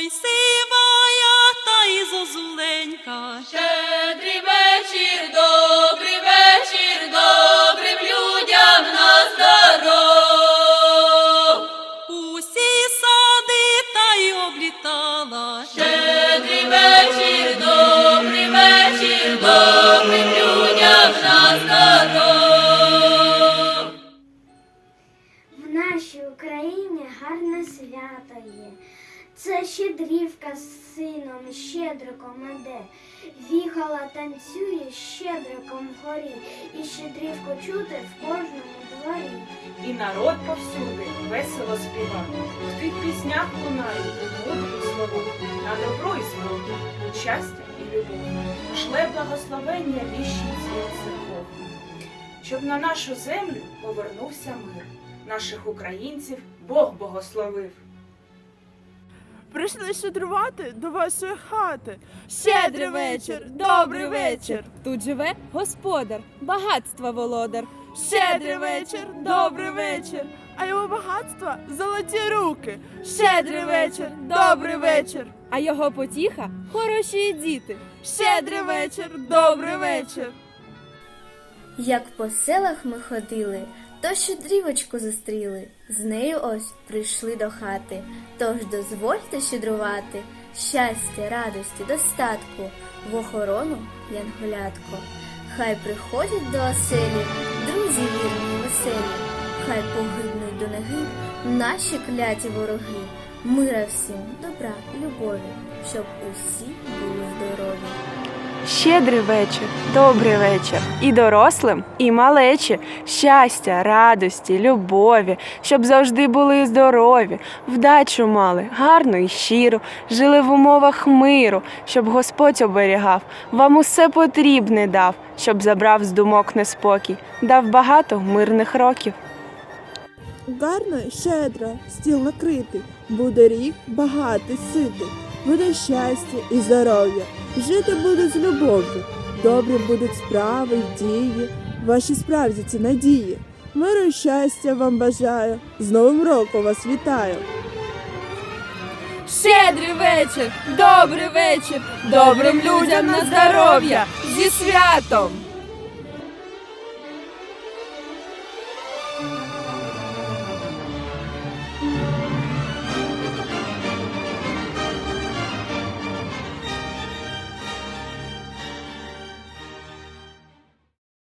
Ой, сивая та й зозуленька. Щедрий вечір, добрий вечір, добрим людям на здоров. Усі сади та й облітала. Щедрий вечір, добрий вечір, добрим людям на здоров. В нашій Україні гарне свято є. Це щедрівка з сином щедриком іде. Віхала танцює щедриком вгорі, і щедрівку чути в кожному дворі. І народ повсюди весело співа. В тих піснях лунають мудрі слова на добро і згоду, щастя і любов. Шле благословення віщий цвіт церков. Щоб на нашу землю повернувся мир. Наших українців Бог богословив. Прийшли щедрувати до вашої хати. Щедрий вечір, добрий вечір. Тут живе господар, багатства володар. Щедрий вечір, добрий вечір. А його багатство золоті руки. Щедрий вечір, добрий вечір. А його потіха хороші діти. Щедрий вечір, добрий вечір. Як по селах ми ходили, то щедрівочку зустріли. З нею ось прийшли до хати. Тож дозвольте щедрувати щастя, радості, достатку, в охорону янголятко. Хай приходять до оселі, друзі вірні веселі, хай погибнуть до ноги наші кляті вороги. Мира всім, добра, любові, щоб усі були здорові. Щедрий вечір, добрий вечір. І дорослим, і малечі, щастя, радості, любові, щоб завжди були здорові, вдачу мали, гарну і щиру, жили в умовах миру, щоб Господь оберігав, вам усе потрібне дав, щоб забрав з думок неспокій, дав багато мирних років. Гарно і щедро стіл накритий, буде рік багатий ситий, буде щастя і здоров'я, жити будуть з любов'ю, добрі будуть справи й дії, ваші справді ці надії. Миру і щастя вам бажаю, з Новим роком вас вітаю. Щедрий вечір, добрий вечір, добрим людям на здоров'я зі святом.